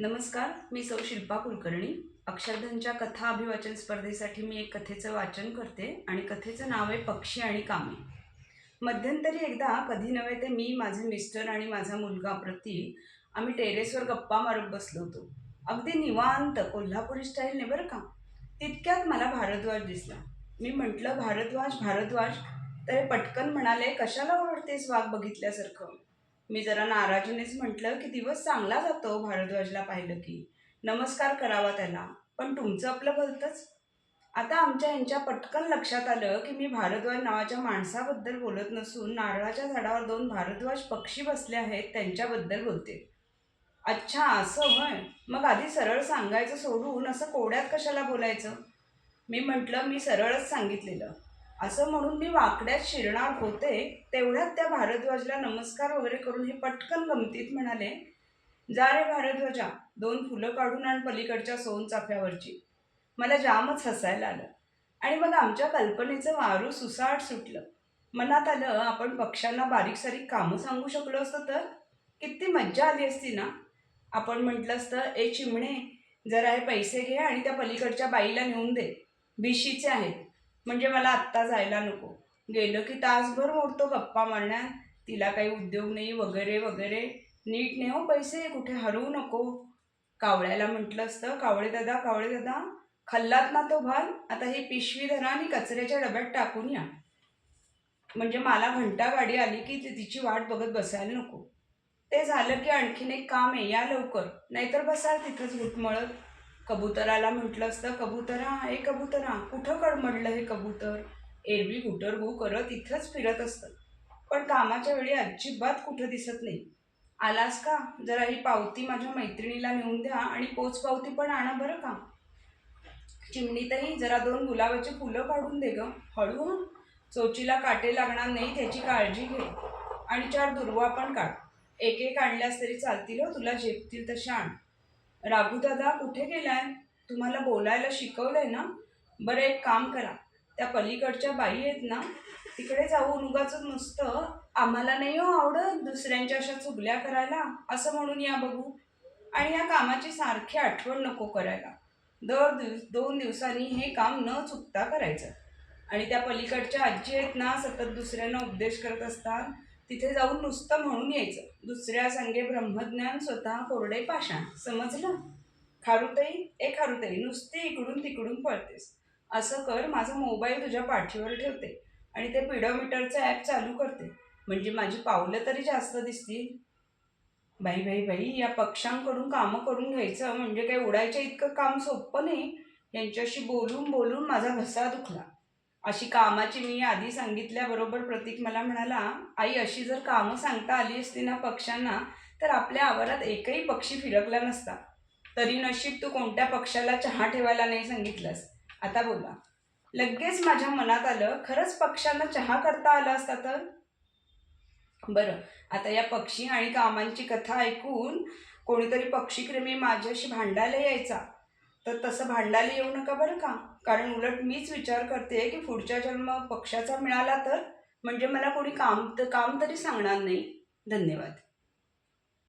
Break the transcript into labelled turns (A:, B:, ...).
A: नमस्कार मी सौ शिल्पा कुलकर्णी. अक्षरधनच्या कथा अभिवाचन स्पर्धेसाठी मी एक कथेचं वाचन करते आणि कथेचं नाव आहे पक्षी आणि कामे. मध्यंतरी एकदा कधी नव्हे ते मी माझे मिस्टर आणि माझा मुलगा प्रतीक आम्ही टेरेसवर गप्पा मारत बसलो होतो. अगदी निवांत कोल्हापुरी स्टाईलने बरं का? तितक्यात मला भारद्वाज दिसला. मी म्हटलं भारद्वाज भारद्वाज. तर हे पटकन म्हणाले कशाला ओरडतेस वाघ बघितल्यासारखं? मी जरा नाराजीनेच म्हटलं की दिवस चांगला जातो भारद्वाजला पाहिलं की. नमस्कार करावा त्याला. पण तुमचं आपलं भलतंच आता आमच्या यांच्या पटकन लक्षात आलं की मी भारद्वाज नावाच्या माणसाबद्दल बोलत नसून नारळाच्या झाडावर दोन भारद्वाज पक्षी बसले आहेत त्यांच्याबद्दल बोलते. अच्छा असं होय. मग आधी सरळ सांगायचं सोडून असं कोड्यात कशाला बोलायचं? मी म्हटलं मी सरळच सांगितलेलं. असं म्हणून मी वाकड्यात शिरणार होते तेवढ्यात त्या भारद्वाजला नमस्कार वगैरे करून हे पटकन गमतीत म्हणाले जा रे भारद्वाजा दोन फुलं काढून आण पलीकडच्या सोनचाफ्यावरची मला जामच हसायला आलं. आणि मग आमच्या कल्पनेचं वारू सुसाट सुटलं. मनात आलं आपण पक्ष्यांना बारीक सारीक कामं सांगू शकलो असतं तर? किती मज्जा आली असती ना? आपण म्हटलं असतं ए चिमणे जरा हे पैसे घे आणि त्या पलीकडच्या बाईला नेऊन दे. बिशीचे आहेत. म्हणजे मला आत्ता जायला नको. गेलं की तासभर मोडतो गप्पा मारण्यात. तिला काही उद्योग नाही वगैरे वगैरे. नीट नाही हो पैसे कुठे हरवू नको. कावळ्याला म्हटलं असतं कावळे दादा कावळे दादा खाल्लात ना तो भाल आता ही पिशवी धरा आणि कचऱ्याच्या डब्यात टाकून या. म्हणजे मला घंटा गाडी आली की ती तिची वाट बघत बसायला नको. ते झालं की आणखीन एक काम आहे या लवकर. नाहीतर बसाल तिथंच घुटमळत कबुतराला म्हटलं असतं कबुतरा ए कबुतरा कुठं कडमडलं हे कबूतर? एरवी गुटरगू करत इथंच फिरत असतं. पण कामाच्या वेळी अजिबात कुठं दिसत नाही. आलास का? जरा ही पावती माझ्या मैत्रिणीला नेऊन द्या आणि पोच पावती पण आणा बरं का. चिमणीतही जरा दोन गुलाबाची फुलं काढून दे ग. हळू चोचीला काटे लागणार नाही त्याची काळजी घे. आणि चार दुर्वा पण काढ. एक एक आणल्यास तरी चालतील हो तुला झेपतील तशा आण. दादा कुठे गेलाय? तुम्हाला बोलायला शिकवलंय ना? बरं एक काम करा. त्या पलीकडच्या बाई आहेत ना तिकडे जाऊन उगाच नुसतं आम्हाला नाही हो आवडत दुसऱ्यांच्या अशा चुगल्या करायला. असं म्हणून या बघू. आणि या कामाची सारखी आठवण नको करायला. दर दिवस दोन दिवसांनी हे काम न चुकता करायचं. आणि त्या पलीकडच्या आजी आहेत ना सतत दुसऱ्यांना उपदेश करत असतात. तिथे जाऊन नुसतं म्हणून यायचं. दुसऱ्या संगे ब्रह्मज्ञान स्वतः कोरडे पाषाण. समजलं? खारुताई ए खारुताई नुसती इकडून तिकडून पळतेस. असं कर माझा मोबाईल तुझ्या पाठीवर ठेवते आणि ते पिडोमीटरचं ॲप चालू करते. म्हणजे माझी पावलं तरी जास्त दिसतील. बाई बाई बाई या पक्ष्यांकडून कामं करून घ्यायचं म्हणजे काही उडायच्या इतकं काम सोपं नाही? यांच्याशी बोलून बोलून माझा घसा दुखला. अशी कामाची मी आधी सांगितल्याबरोबर प्रतीक मला म्हणाला आई अशी जर कामं सांगता आली असती ना पक्ष्यांना तर आपल्या आवारात एकही पक्षी फिरकला नसता. तरी नशीब तू कोणत्या पक्षाला चहा ठेवायला नाही सांगितलंस? आता बोला. लगेच माझ्या मनात आलं खरंच पक्ष्यांना चहा करता आला असता तर? बरं आता या पक्षी आणि कामांची कथा ऐकून कोणीतरी पक्षीप्रेमी माझ्याशी भांडायला यायचा. तर तसं भांडायला येऊ नका बरं का. कारण उलट मीच विचार करते की पुढच्या जन्म पक्षाचा मिळाला तर? म्हणजे मला कोणी काम तर काम तरी सांगणार नाही. धन्यवाद.